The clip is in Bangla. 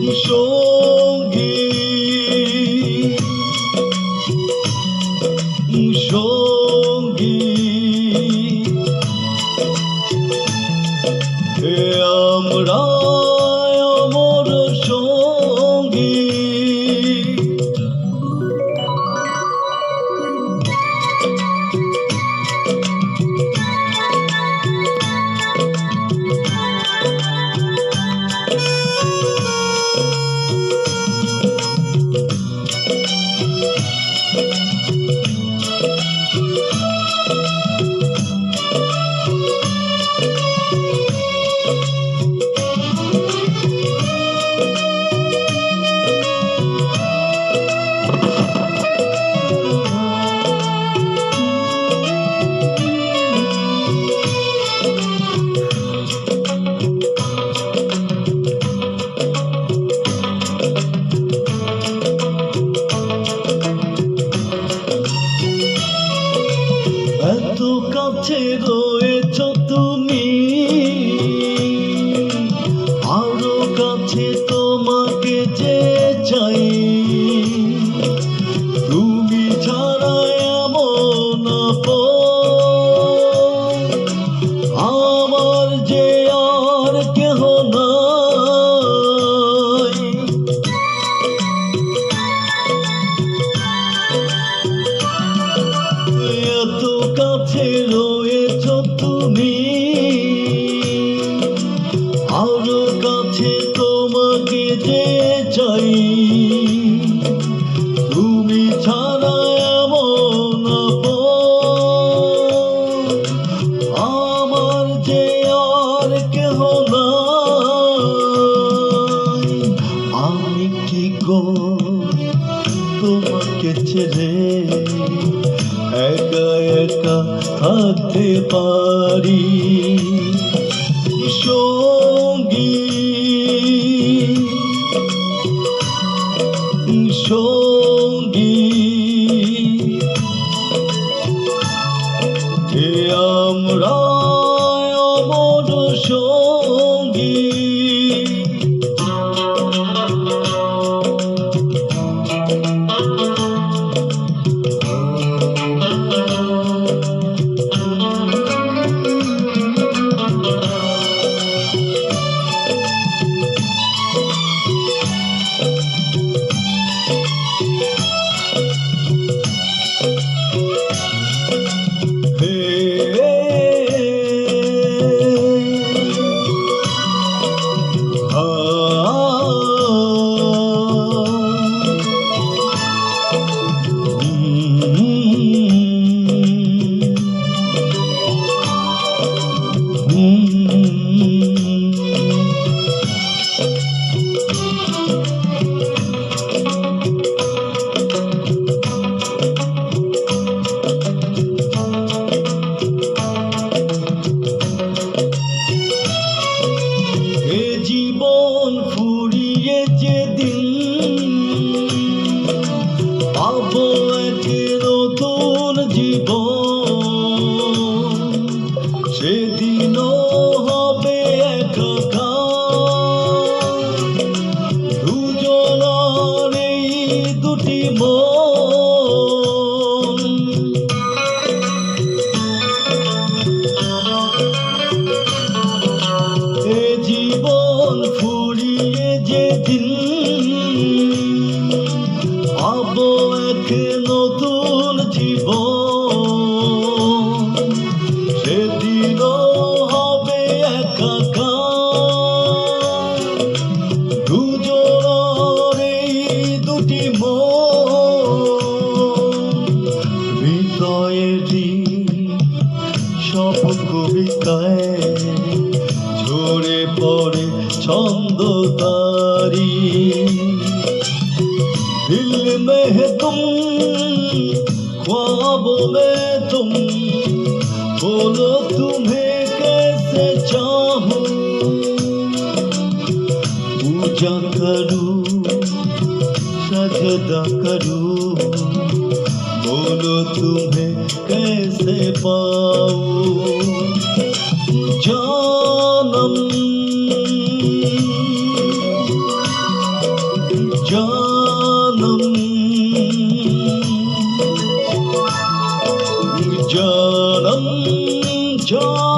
সঙ্গী। সঙ্গী। আমরা কাছে তো তোমাকে ছেড়ে একা একা থাকতে পারি में तुम ख्वाबों में तुम। बोलो तुम्हें कैसे चाहूँ? पूजा करूँ, सजदा करूँ। बोलो तुम्हें कैसे पाऊँ? chờ đâm cho